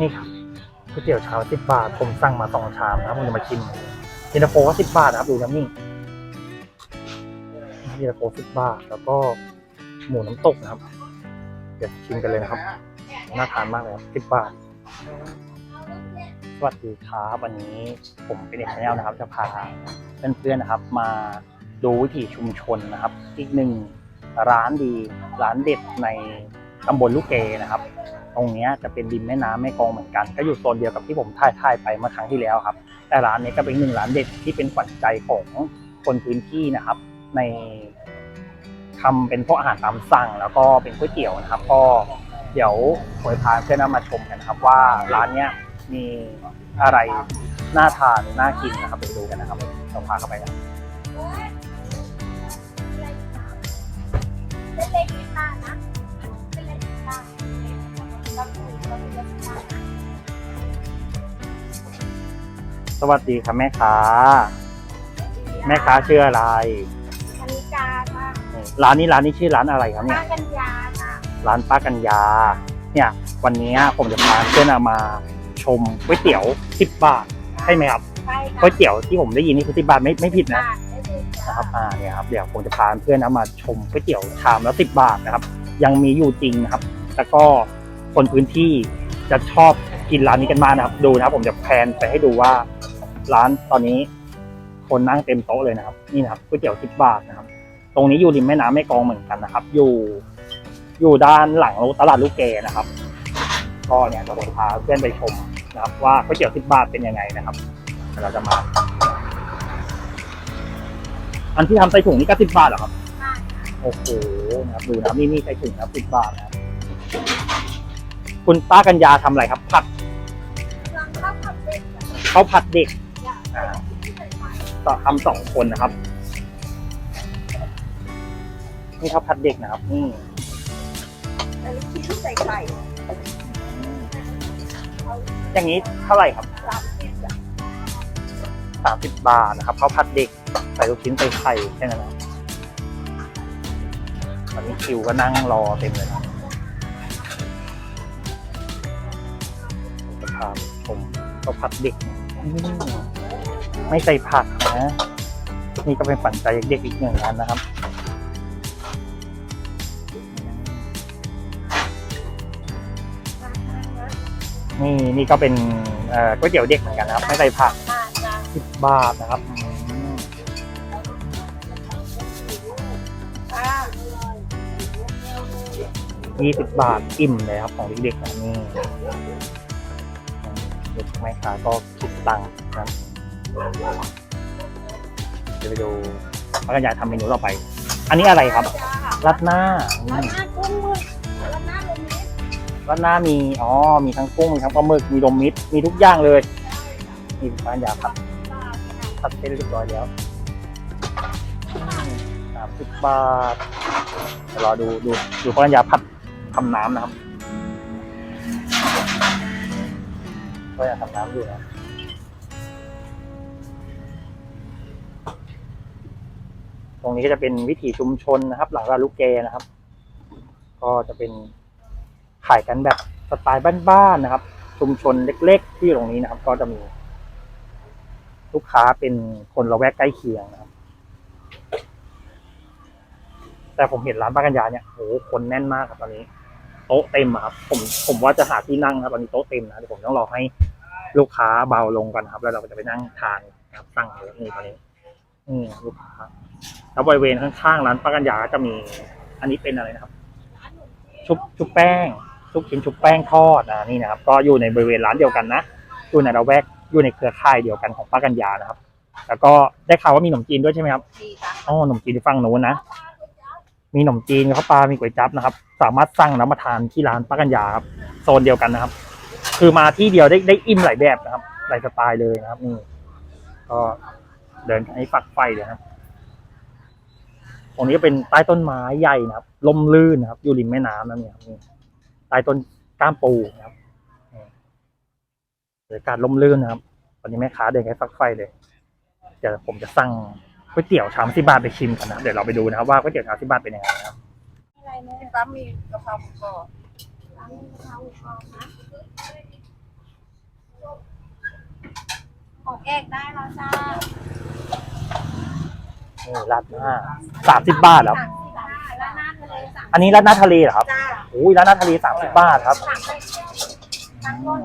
นี่ครับก๋วยเตี๋ยวชามสิบบาท ผมสั่งมาสองชามนะครับผมจะมาชิมเย็นตาโฟก็สิบบาทนะครับ ดูนะนี่เย็นตาโฟสิบบาท แล้วก็หมูน้ำตกนะครับ เดี๋ยวชิมกันเลยนะครับ น่าทานมากเลยครับสิบบาท สวัสดีครับวันนี้ผมเป็นเอกชแนลนะครับ จะพาเพื่อนๆนะครับ มาดูวิถีชุมชนนะครับ อีกหนึ่งร้านดีร้านเด็ดในตำบลลูกเกนะครับ ตรงนี้จะเป็นริมแม่น้ำแม่กองเหมือนกัน ก็อยู่โซนเดียวกับที่ผมถ่ายถ่ายไปเมื่อครั้งที่แล้วครับ แต่ร้านนี้ก็เป็นหนึ่งร้านเด็ดที่เป็นขวัญใจของคนพื้นที่นะครับ ในทำเป็นพวกอาหารตามสั่ง แล้วก็เป็นก๋วยเตี๋ยวนะครับ ก็เดี๋ยวผมจะพาเพื่อนมาชมกันนะครับ ว่าร้านเนี้ยมีอะไรน่าทานน่ากินนะครับไปดูกันนะครับเราพาเข้าไปกันเล็กนิดหน่านะ สวัสดีครับแม่ค้า แม่ค้าชื่ออะไรธนิกาค่ะร้านนี้ร้านนี้ชื่อร้านอะไรครับเนี่ยป้ากัญญาค่ะร้านป้ากัญญา เนี่ย วันนี้ผมจะพาเพื่อนมาชมก๋วยเตี๋ยว 10 บาทใช่ไหมครับใช่ก๋วยเตี๋ยวที่ผมได้ยินนี่คือ10บาทไม่ไม่ผิดนะค่ะได้เลยนะครับอ่าเนี่ยครับเดี๋ยวผมจะพาเพื่อนมาชมก๋วยเตี๋ยวชามละ10 บาทนะครับ ยังมีอยู่จริงนะครับ แล้วก็ คนพื้นที่จะชอบกินร้านนี้กันมากนะครับ ดูนะครับ ผมจะแพนไปให้ดูว่าร้านตอนนี้ คนนั่งเต็มโต๊ะเลยนะครับ นี่นะครับก๋วยเตี๋ยว10บาทนะครับ ตรงนี้อยู่ริมแม่น้ำแม่กลองเหมือนกันนะครับ อยู่อยู่ด้านหลังตลาดลูกเกนะครับ ก็เนี่ยเราจะพาเพื่อนไปชมนะครับ ว่าก๋วยเตี๋ยว10บาทเป็นยังไงนะครับเดี๋ยวเราจะมา อันที่ทำใส่ถุงนี่ก็10บาทเหรอครับค่ะโอ้โหนะครับดูนะนี่นี่ใส่ถุงนะ10บาทนะ ครับคุณป้ากัญญาทำอะไรครับ ผัดลองเข้าผัดเด็กกับข้าวผัดเด็กอยากอ่าที่ใส่ไข่ต่อทำสองคนนะครับนี่ข้าวผัดเด็กนะครับนี่แต่ลูกชิ้นที่ใส่ไข่อย่างนี้เท่าไหร่ครับสามสิบอะสามสิบบาทนะครับข้าวผัดเด็กใส่ลูกชิ้นใส่ไข่แค่นั้นนะตอนนี้คิวก็นั่งรอเต็มเลยนะ มข้าผัดเด็กมไม่ใส่ผักนะ นี่ก็เป็นฝันใจเด็กๆอีกหนึ่งอันนะครับนี่นี่ก็เป็นก๋วยเตี๋ยวเด็กเหมือนกันนะครับ ไม่ใส่ผักสิบบาทนะครับยี่สิบบาทอิ่มเลยครับของเด็กๆนะนี่ เด็กแม่ค้าก็คิดตังค์นะครับเดี๋ยวไปดูพักกันยายทำเมนูต่อไป อันนี้อะไรครับจ้ารัดหน้าอืแล้วมหน้ากุ้งมือแล้วหน้าลมนี้รัดหน้ามีอ๋อมีทั้งกุ้งมีทั้งปลาหมึกมีรวมมิตรมีทุกอย่างเลยนี่พักกันยาผัดผัดเสร็จเรียบร้อยแล้วสามสิบบาทเดี๋ยวรอดูดูดูพักกันยาผัดทำน้ำนะครับ ก็ยังทำน้ำอยู่นะตรงนี้ก็จะเป็นวิถีชุมชนนะครับ หลังร้าลูกเกนะครับ ก็จะเป็นขายกันแบบสไตล์บ้านๆนะครับ ชุมชนเล็ก ๆ ที่ตรงนี้นะครับ ก็จะมีลูกค้าเป็นคนละแวกใกล้เคียงนะครับ แต่ผมเห็นร้านป้ากัญญาเนี่ยโหคนแน่นมากครับตอนนี้ โต๊ะเต็มอะครับผมผมว่าจะหาที่นั่งครับตอนนี้โต๊ะเต็มนะเดี๋ยวผมต้องรอให้ลูกค้าเบาลงก่อนครับ แล้วเราก็จะไปนั่งทานนะครับตั้งเลยนี่ตอนนี้นี่ลูกค้าแล้วบริเวณข้างๆร้านป้ากัญญาก็จะมี อันนี้เป็นอะไรนะครับ ชุบชุบแป้งชุบชิ้นชุบแป้งทอดอ่านี่นะครับ ก็อยู่ในบริเวณร้านเดียวกันนะอยู่ในระแวกอยู่ในเครือข่ายเดียวกันของป้ากัญญานะครับ แล้วก็ได้ข่าวว่ามีขนมจีนด้วยใช่ไหมครับดีจ้ะอ๋อขนมจีนที่ฝั่งนู้นนะมีขนมจีนข้าวปลามีก๋วยจั๊บนะครับ สามารถสั่งน้ำมาทานที่ร้านป้ากัญญาครับโซนเดียวกันนะครับ คือมาที่เดียวได้ได้อิ่มหลายแบบนะครับหลายสไตล์เลยนะครับนี่ก็เดินให้ฝักไฟเลยครับตรงนี้ก็เป็นใต้ต้นไม้ใหญ่นะครับลมลื่นนะครับ อยู่ริมแม่น้ำนะเนี่ยครับนี่ใต้ต้นก้ามปูนะครับบรรยากาศลมลื่นนะครับตอนนี้แม่ค้าเดินให้ฝักไฟเลยเดี๋ยวผมจะสั่งก๋วยเตี๋ยวชามสิบบาทไปชิมกันนะเดี๋ยวเราไปดูนะครับว่าก๋วยเตี๋ยวชามสิบบาทเป็นยังไงนะครับ อะไรเนี่ป้ามีกะเพราหมูกรอบป้ามีกะเพราหมูกรอบนะเอกได้แล้วจ้านี่ราดหน้าสามสิบบาทเหรอสามสิบบาทแล้วหน้าทะเลสามอันนี้ราดหน้าทะเลเหรอครับจ้าอุ้ยราดหน้าทะเลสามสิบบาทครับสามสิบทั้งหมด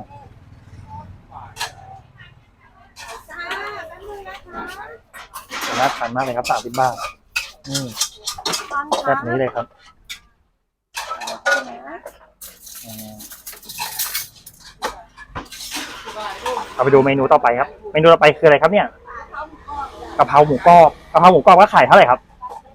จ้าแป๊บนึงนะคะน่าทานมากเลยครับสามสิบบาทอืมตอนแบบนี้เลยครับ เอาไปดูเมนูต่อไปครับ เมนูต่อไปคืออะไรครับเนี่ยกะเพราหมูกรอบกะเพราหมูกรอบก็ขายเท่าไหร่ครับ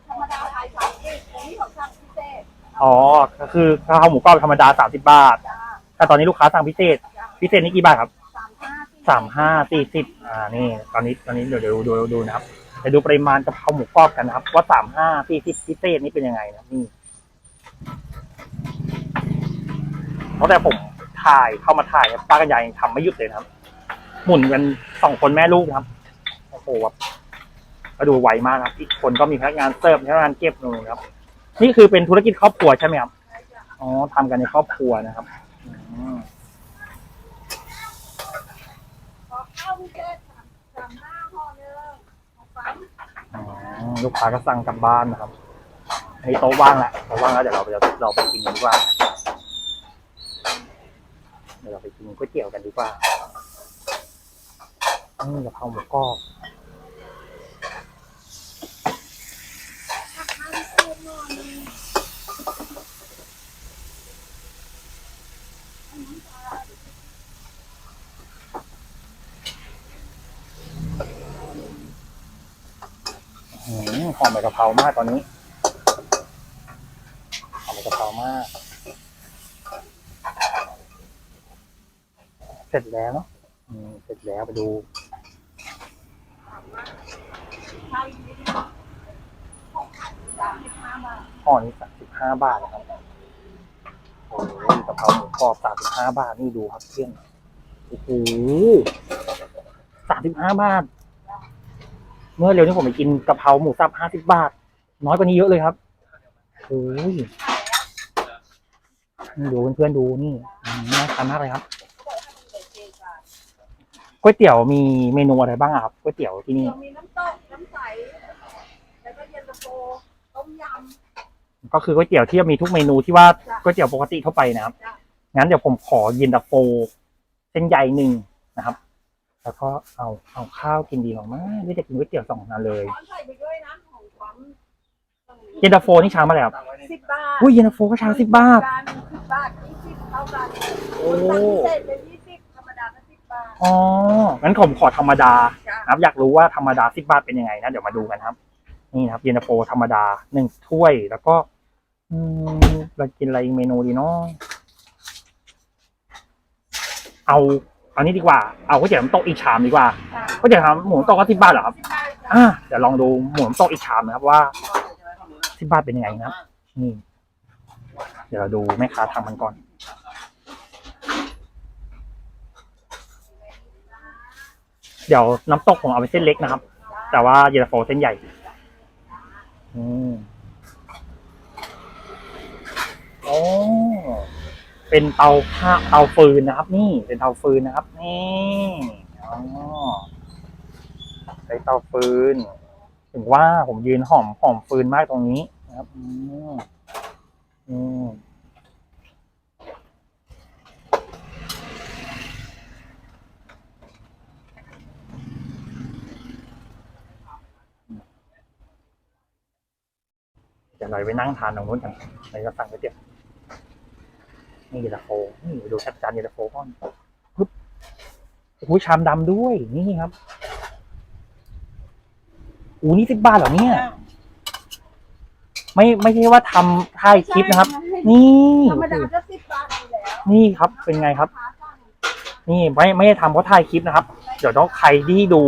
ธรรมดาขายสามสิบอันนี้ของสั่งพิเศษอ๋อก็คือกะเพราหมูกรอบธรรมดาสามสิบบาทจ้าแต่ตอนนี้ลูกค้าสั่งพิเศษ พิเศษนี่กี่บาทครับสามห้าสี่สามห้าสี่สิบอ่านี่ตอนนี้ตอนนี้เดี๋ยวเดี๋ยวดูดูดูนะครับเดี๋ยวดูปริมาณกะเพราหมูกรอบกันนะครับ ว่าสามห้าสี่สิบพิเศษนี่เป็นยังไงนะนี่เพราะแต่ผมถ่ายเข้ามาถ่ายเนี่ยป้ากับยายยังทำไม่หยุดเลยนะครับ หมุนกันสองคนแม่ลูกครับโอ้โหแบบก็ดูไวมากครับ อีกคนก็มีพนักงานเสิร์ฟพนักงานเก็บนู่นครับ นี่คือเป็นธุรกิจครอบครัวใช่ไหมครับอ๋อทำกันในครอบครัวนะครับลูกค้าก็สั่งกลับบ้านนะครับอันนี้โต๊ะว่างแหล้วโต๊ะว่างแล้วเดี๋ยวเราไปเราไปกินกันดีกว่า เดี๋ยวเราไปกินก๋วยเตี๋ยวกันดีกว่า อืมกะเพราหมูกรอบข้าวพิเศษห่อมใบกะเพรามากตอนนี้หอมใบกะเพรามากเสร็จแล้วเนาะเสร็จแล้วไปดู ห่อนี้สามสิบห้าบาทนะครับโอ้ยกะเพราหมูกรอบสามสิบห้าบาทนี่ดูครับเพื่อนโอ้โหสามสิบห้าบาท เมื่อเร็วนี้ผมไปกินกะเพราหมูสับห้าสิบบาท น้อยกว่านี้เยอะเลยครับโอ้ยดูเพื่อนๆดูนี่น่าทานมากเลยครับ ก๋วยเตี๋ยวมีเมนูอะไรบ้างอะครับก๋วยเตี๋ยวที่นี่เรามีน้ำตกน้ำใส แล้วก็เย็นตาโฟต้มย ก็คือก๋วยเตี๋ยวที่มีทุกเมนูที่ว่าจ้ะก๋วยเตี๋ยวปกติทั่วไปนะครับ จ้ะงั้นเดี๋ยวผมขอเย็นตาโฟเส้นใหญ่หนึ่งนะครับ แล้วก็เอาเอาข้าวกินดีมากๆไม่ได้กินก๋วยเตี๋ยวสองนาเลยำขอใส่ไปด้วยนะของความเย็นตาโฟนี่ชามอะไรครับสิบบาทอุ้ยเย็นตาโฟก็ชามสิบบาทจานสิบบาทยี่สิบเท่ากันโอ้สั่งพิเศษเป็นยี่ อ๋องั้นผมขอธรรมดาจ้ะนะครับ อยากรู้ว่าธรรมดาสิบบาทเป็นยังไงนะเดี๋ยวมาดูกันครับ นี่นะครับเย็นตาโฟธรรมดาหนึ่งถ้วยแล้วก็ อืมเรากินอะไรอีกเมนูดีเนาะเอาเอานี้ดีกว่าเอาก๋วยเตี๋ยวน้ำตกอีกชามดีกว่าจ้ะก๋วยเตี๋ยวน้ำหมูน้ำตกก็สิบบาทเหรอครับสิบบาทจ้ะอ่าเดี๋ยวลองดูหมูน้ำตกอีกชามนะครับว่าสิบบาทเป็นยังไงนะครับนี่เดี๋ยวเราดูแม่ค้าทำมันก่อน เดี๋ยวน้ำตกผมเอาไปเส้นเล็กนะครับ แต่ว่าเย็นตาโฟเส้นใหญ่ อืมโอ้เป็นเตาผ้าเตาฟืนนะครับ นี่เป็นเตาฟืนนะครับ นี่อ๋อใช้เตาฟืน ถึงว่าผมยืนหอมหอมฟืนมากตรงนี้นะครับ อืมอืม ดี๋ยวเราไปนั่งทานตรงนู้นกันเราจะสั่งก๋วยเตี๋ยวนี่เย็นตาโฟนี่ไปดูชัดจานเย็นตาโฟก่อนปึ๊บโอ้โหชามดำด้วยนี่ครับอูนี่สิบบาทเหรอเนี่ย ไม่ไม่ใช่ว่าทำถ่ายคลิปนะครับ นี่ธรรมดาก็สิบบาทอยู่แล้วนี่ครับเป็นไงครับขาสั่งนี่ไม่ไม่ได้ทำเพราะถ่ายคลิปนะครับ เดี๋ยวต้องใครที่ดู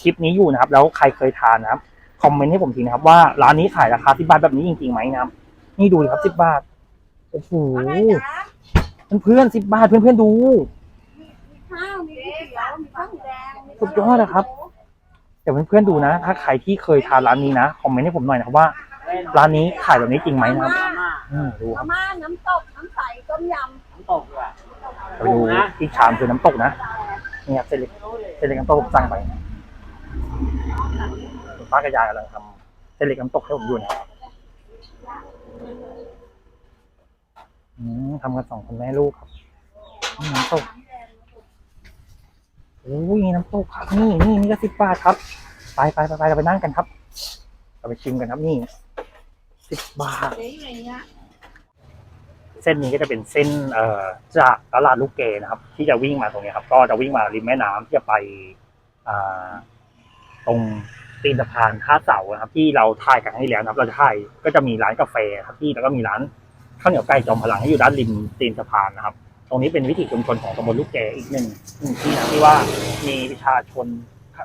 คลิปนี้อยู่นะครับ แล้วใครเคยทานนะครับ คอมเมนต์ให้ผมทีนะครับว่าร้านนี้ขายราคาสิบบาทแบบนี้จริงๆไหมนะครับนี่ดูดิครับสิบบาทโอ้โหว่าไงจ๊ะเพื่อนๆสิบบาทเพื่อนๆดูมีข้าวมีก๋วยเตี๋ยวมีข้าวหมูแดงมีสุดยอดอะครับเดี๋ยวเพื่อนๆดูนะ ถ้าใครที่เคยทานร้านนี้นะคอมเมนต์ให้ผมหน่อยนะครับว่าร้านนี้ขายแบบนี้จริงไหมนะครับอืมดูคมารับม่าน้ำตก น้ำใส ต้มยน้ำตกอะไปดูอีกชามคือน้ำตกนะนี่ครับเส้นเล็กรู้เลยเส้นเล็กน้ำตกผมสั่งไปคุณ ป้ากับยายกำลังทำเส้นเล็กน้ำตกให้ผมอยู่นะครับทำกันสองคนแม่ลูกครับน้ำตกโอ้ยน้ำตกครับนี่นี่นี่ก็สิบบาทครับ ไปไปไปไปเราไปนั่งกันครับ เราไปชิมกันครับนี่สิบบาทเส้นนี้ก็จะเป็นเส้นเอ่อจากตลาดลูกเกนะครับ ที่จะวิ่งมาตรงนี้ครับ ก็จะวิ่งมาริมแม่น้ำที่จะไปอ่าตรง ตีนสะพานท่าเสานะครับ ที่เราถ่ายกันให้แล้วนะครับ เราจะถ่ายก็จะมีร้านกาแฟครับที่แล้วก็มีร้านข้าวเหนียวไก่จอมพลังที่อยู่ด้านริมตีนสะพานนะครับ ตรงนี้เป็นวิถีชุมชนของตำบลลูกแกอีกหนึ่งหนึ่งที่นะที่ว่ามีประชาชน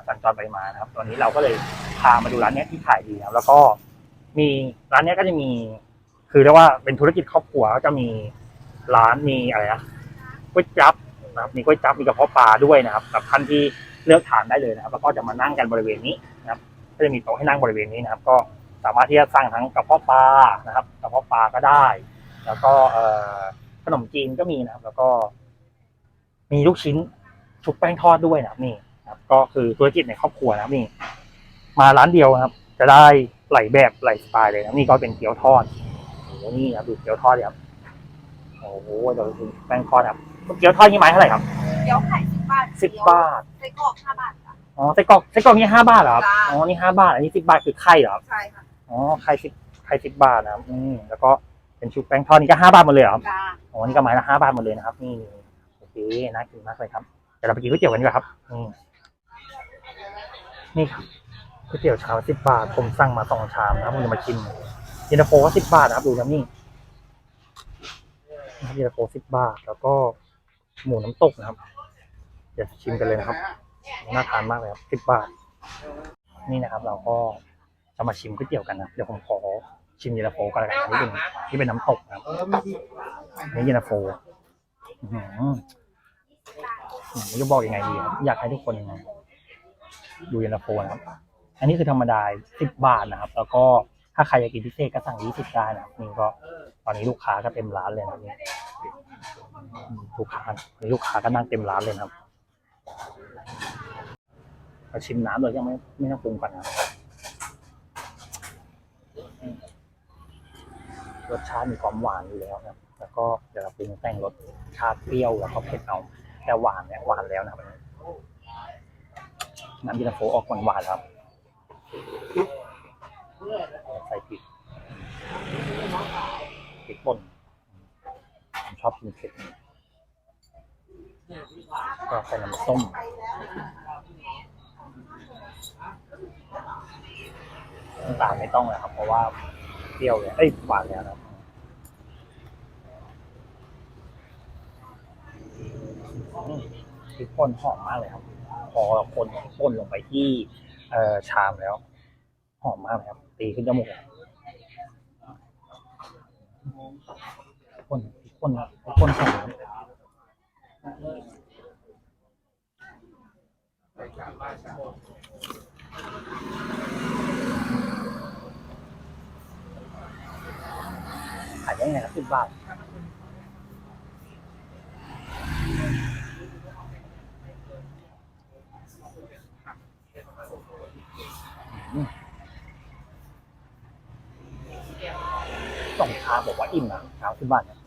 สัญจรไปมานะครับ ตอนนี้เราก็เลยพามาดูร้านนี้ที่ขายดีนะครับแล้วก็มีร้านนี้ก็จะมี คือเรียกว่าเป็นธุรกิจครอบครัวก็จะมีร้านมีอะไรนะก๋วยจั๊บนะครับมีก๋วยจั๊บมีกระเพาะปลาด้วยนะครับกับท่านที่ เลือกทานได้เลยนะครับ แล้วก็จะมานั่งกันบริเวณนี้นะครับก็จะมีโต๊ะให้นั่งบริเวณนี้นะครับ ก็สามารถที่จะสั่งทั้งกระเพาะปลานะครับกระเพาะปลาก็ได้ แล้วก็เอ่อขนมจีนก็มีนะครับ แล้วก็ มีลูกชิ้นชุบแป้งทอดด้วยนะครับนี่นะครับ ก็คือธุรกิจในครอบครัวนะครับนี่ มาร้านเดียวนะครับ จะได้หลายแบบหลายสไตล์เลยนะนี่ก็เป็นเกี๊ยวทอดโอ้โหนี่ครับดูเกี๊ยวทอดครับโอ้โหเดี๋ยวดูแป้งทอดครับ เกี๊ยวทอดนี่ไม้เท่าไหร่ครับเดี๋ยวไข่สิบบาทสิบบาทไส้กรอกห้าบาทค่ะ อ๋อไส้กรอกไส้กรอกนี่ห้าบาทเหรอครับ จ้า อ๋อ นี่ห้าบาท อันนี้สิบบาทคือไข่เหรอครับ ใช่ค่ะอ๋อ ไข่สิบไข่สิบบาทนะครับ อืม แล้วก็เป็นชุบแป้งทอดนี่ก็ห้าบาทหมดเลยเหรอครับ จ้าอ๋อ นี่ก็ไม้ละห้าบาทหมดเลยนะครับ นี่ โอเค น่ากินมากเลยครับ เดี๋ยวเราไปกินก๋วยเตี๋ยวกันดีกว่าครับนี่นี่ครับก๋วยเตี๋ยวชามสิบบาท ผมสั่งมาสองชามนะครับผมจะมาชิมเย็นตาโฟก็สิบบาทนะครับ ดูนะนี่นะครับเย็นตาโฟสิบบาท แล้วก็ หมูน้ำตกนะครับ เดี๋ยวชิมกันเลยนะครับ น่าทานมากเลยครับสิบบาท นี่นะครับ เราก็จะมาชิมก๋วยเตี๋ยวกันนะเดี๋ยวผมขอชิมเย็นตาโฟกันเลยกันนี่เป็นนี่เป็นน้ำตกนะครับนี่เย็นตาโฟอื้อหืออืมไม่รู้บอกยังไงดีครับอยากให้ทุกคนดูเย็นตาโฟนะครับ อันนี้คือธรรมดาสิบบาทนะครับ แล้วก็ถ้าใครอยากกินพิเศษก็สั่งยี่สิบได้นะครับนี่ก็ตอนนี้ลูกค้าก็เต็มร้านเลยนะนี่ ลูกค้าลูกค้าก็นั่งเต็มร้านเลยครับมาชิมน้ำเลยยังไม่ไม่ต้องปรุงก่อนนะรสชาติมีความหวานอยู่แล้วครับ แล้วก็เดี๋ยวเราปรุงแต่งรสชาติเปรี้ยวแล้วก็เผ็ดเอา แต่หวานเนี่ยหวานแล้วนะครับนนี้น้ำเย็นตาโฟออกหวานๆครับ ใส่พริกพริกป่นผมชอบกินเผ็ด ก็ใส่น้ำส้มน้ำตาลไม่ต้องเลยครับ เพราะว่าเปรี้ยวเลยเอ้ยหวานแล้วนะครับอืมพริกป่นหอมมากเลยครับ พอเราคนป่นลงไปที่เอ่อชามแล้ว หอมมากเลยครับ ตีขึ้นจมูกเลยคนคนคนหอม ขายได้ไงครับสิบบาทสองชามบอกว่าอิ่มนะชามสิบบาทเนี่ย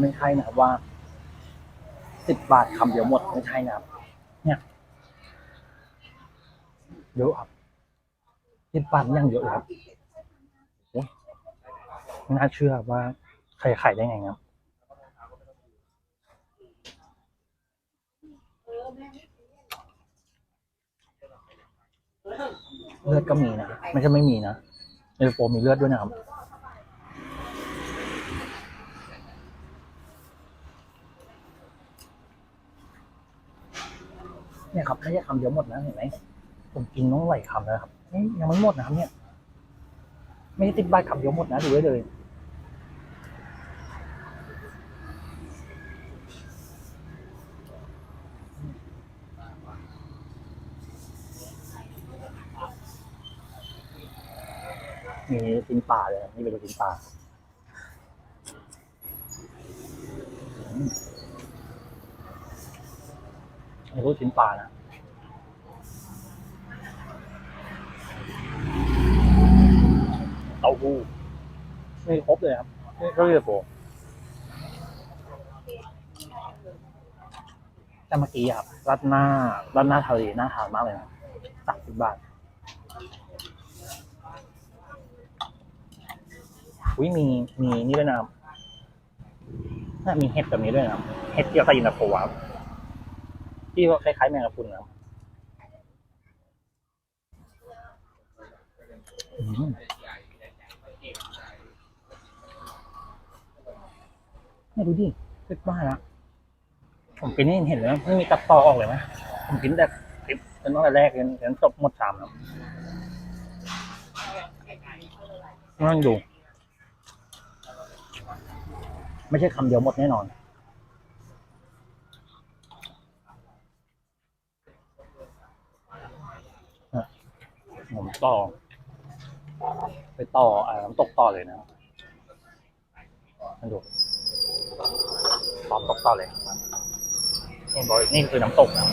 ไม่ใช่นะครับว่าสิบบาทคำเดียวหมดไม่ใช่นะครับ เนี่ยเยอะครับสิบบาทยังเยอะครับไม่น่าเชื่อว่าใครขายได้ไงครับเลือดก็มีนะ ไม่ใช่ไม่มีนะในโฟมีเลือดด้วยนะครับ เนี่ยครับไม่ใช่คำเดียวหมดนะเห็นไหมผมกินต้องไหลคำแล้วครับนี่ยังไม่หมดนะครับเนี่ย ไม่ได้ติดใบคำเดียวหมดนะดูได้เลยนี่กินป่าเลยนี่เป็นกินป่า ลูกชิ้นปลานะเต้าหู้ไม่ครบเลยครับนี่ก็เรียกโบแต่เมื่อกี้ครับรัดหน้ารัดหน้าทะเลน่าทานมากเลยนะสามสิบบาทอุ้ยมีมีนี่ด้วยนะครับน่ามีเห็ดแบบนี้ด้วยนะเห็ดเกี่ยวกัยินตาโฟครับ ที่ว่าคล้ายๆแมงกะพรุนนะครับอืมไม่ดูดิเล็กบ้ากละผมกินนี่เห็นแล้วไม่มีตัดต่อออกเลยไหมผมกินแต่คลิปจนตั้งแต่แรกจนจนจบหมดชามแล้วนั่นดู ไม่ใช่คำเดียวหมดแน่นอน ผมต่อ ไปต่ออ่าน้ำตกต่อเลยนะครับนั่นดูพร้อมตกต่อเลยนี่บอกนี่คือน้ำตกนะ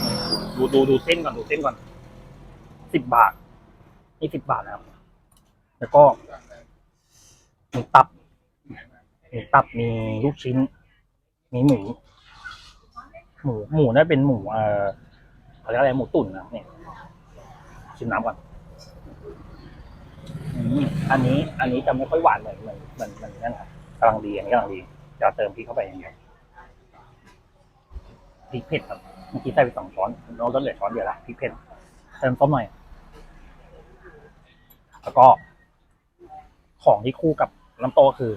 ดูดูดูเส้นก่อนดูเส้นก่อนสิบบาท นี่สิบบาทนะครับ แล้วก็มีตับ มีตับมีลูกชิ้น มีหมู หมูหมูน่าเป็นหมูเอ่อเขาเรียกอะไรหมูตุ๋นนะเนี่ยชิมน้ำก่อน อันนี้อันนี้จะไม่ค่อยหวานเหมือนเหมือนเหมือนเหมือนนั่นนะกำลังดีอันนี้กำลังดีจะเติมพริกเข้าไปอย่างเดียวพริกเผ็ดครับเมื่อกี้ใส่ไปสองช้อนเราลดเหลือช้อนเดียวละพริกเผ็ดเติมต้มหน่อยแล้วก็ของที่คู่กับน้ำโตคือ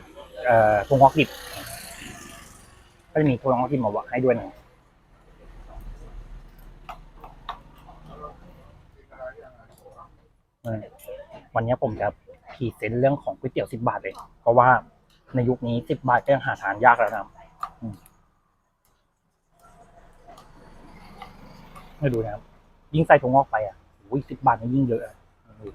เอ่อถั่วงอกดิบก็จะมีถั่วงอกดิบมาวะให้ด้วยหนะเออ วันนี้ผมจะพรีเซนต์เรื่องของก๋วยเตี๋ยวสิบบาทเลย เพราะว่าในยุคนี้สิบบาทก็ยังหาทานยากแล้วนะครับอืมให้ดูนะครับยิ่งใส่ถั่วงอกไปอะอุ้ยสิบบาทนี่ยิ่งเยอะอะดู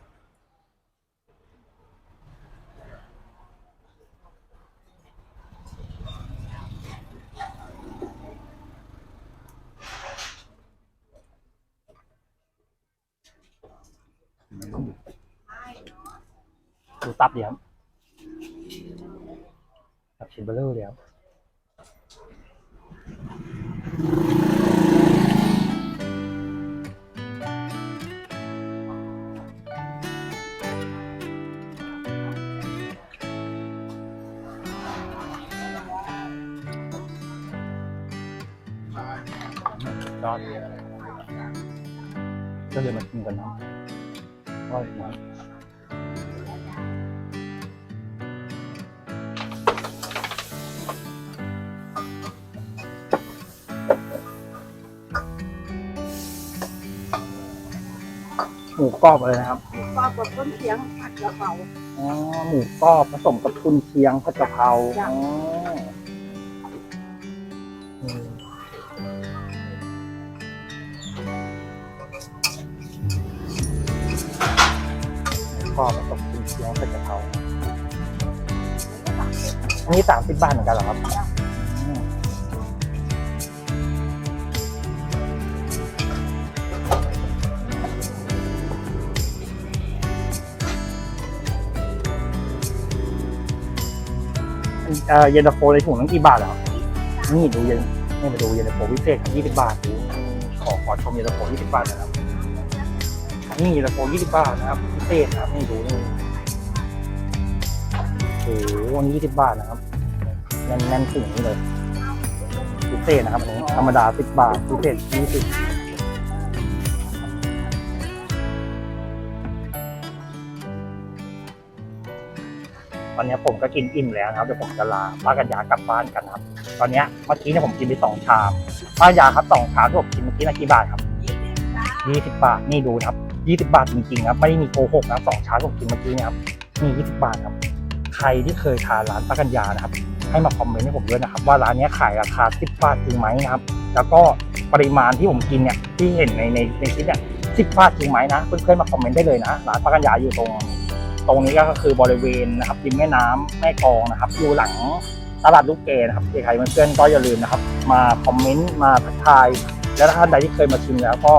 ดูตับดีครับตับชิ้นเบลเลอร์เลยครับยอดก็เลยมากินกันเนาะอร่อยมาก มูกรอบเลยนะครับปลากดต้นเสียงผัดกะเพรา อ๋อ หมูกรอบผสมกับทุนเชียงผัดกะเพราจ้ะ อ๋ออืมหมูกรอบผสมทุนเชียงผัดกะเพราอันนี้สามสิบบาทเหมือนกันเหรอครับอืม เอ่อเย็นตาโฟในถุงนั้นกี่บาทเหรอนี่ดูเย็นนี่มาดูเย็นตาโฟพิเศษยี่สิบบาทดูขอขอชมเย็นตาโฟยี่สิบบาทนะครับนี่เย็นตาโฟยี่สิบบาทนะครับพิเศษนะครับนี่ดูนี่โอ้โหวันนี้ยี่สิบบาทนะครับแน่นแน่นถึงนี้เลยพิเศษนะครับอันนี้ธรรมดาสิบบาทพิเศษยี่สิบ ตอนนี้ผมก็กินอิ่มแล้วนะครับเดี๋ยวผมจะลาป้ากัญญากลับบ้านกันครับ ตอนนี้เมื่อกี้เนี่ยผมกินไปสองชามป้ายาครับสองชามที่ผมกินเมื่อกี้นะกี่บาทครับยี่สิบบาทนี่ดูนะครับยี่สิบบาทจริงๆครับไม่ได้มีโกหกนะสองชามที่ผมกินเมื่อกี้เนี่ยครับมียี่สิบบาทครับใครที่เคยทานร้านป้ากัญญานะครับ ให้มาคอมเมนต์ให้ผมด้วยนะครับ ว่าร้านนี้ขายราคาสิบบาทจริงไหมนะครับ แล้วก็ปริมาณที่ผมกินเนี่ยที่เห็นในในในคลิปเนี่ยสิบบาทจริงไหมนะเพื่อนๆมาคอมเมนต์ได้เลยนะร้านป้ากัญญาอยู่ตรง ตรงนี้ก็คือบริเวณนะครับริมแม่น้ำแม่กองนะครับอยู่หลังตลาดลูกเกดนะครับใครๆเพื่อนๆก็อย่าลืมนะครับ มาคอมเมนต์มาทักทาย และถ้าท่านใดที่เคยมาชิมแล้วก็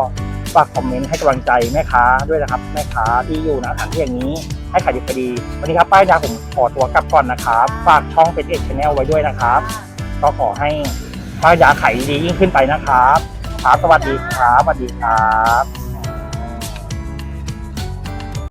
ฝากคอมเมนต์ให้กำลังใจแม่ค้าด้วยนะครับ แม่ค้าที่อยู่นะสถานที่อย่างนี้ให้ขายดีขายดีวันนี้ครับป้ายยาผมขอตัวกลับก่อนนะครับ ฝากช่องเป็นเอกชแนลไว้ด้วยนะครับ ก็ขอให้ป้ายยาขายดียิ่งขึ้นไปนะครับครับสวัสดีครับสวัสดีครับ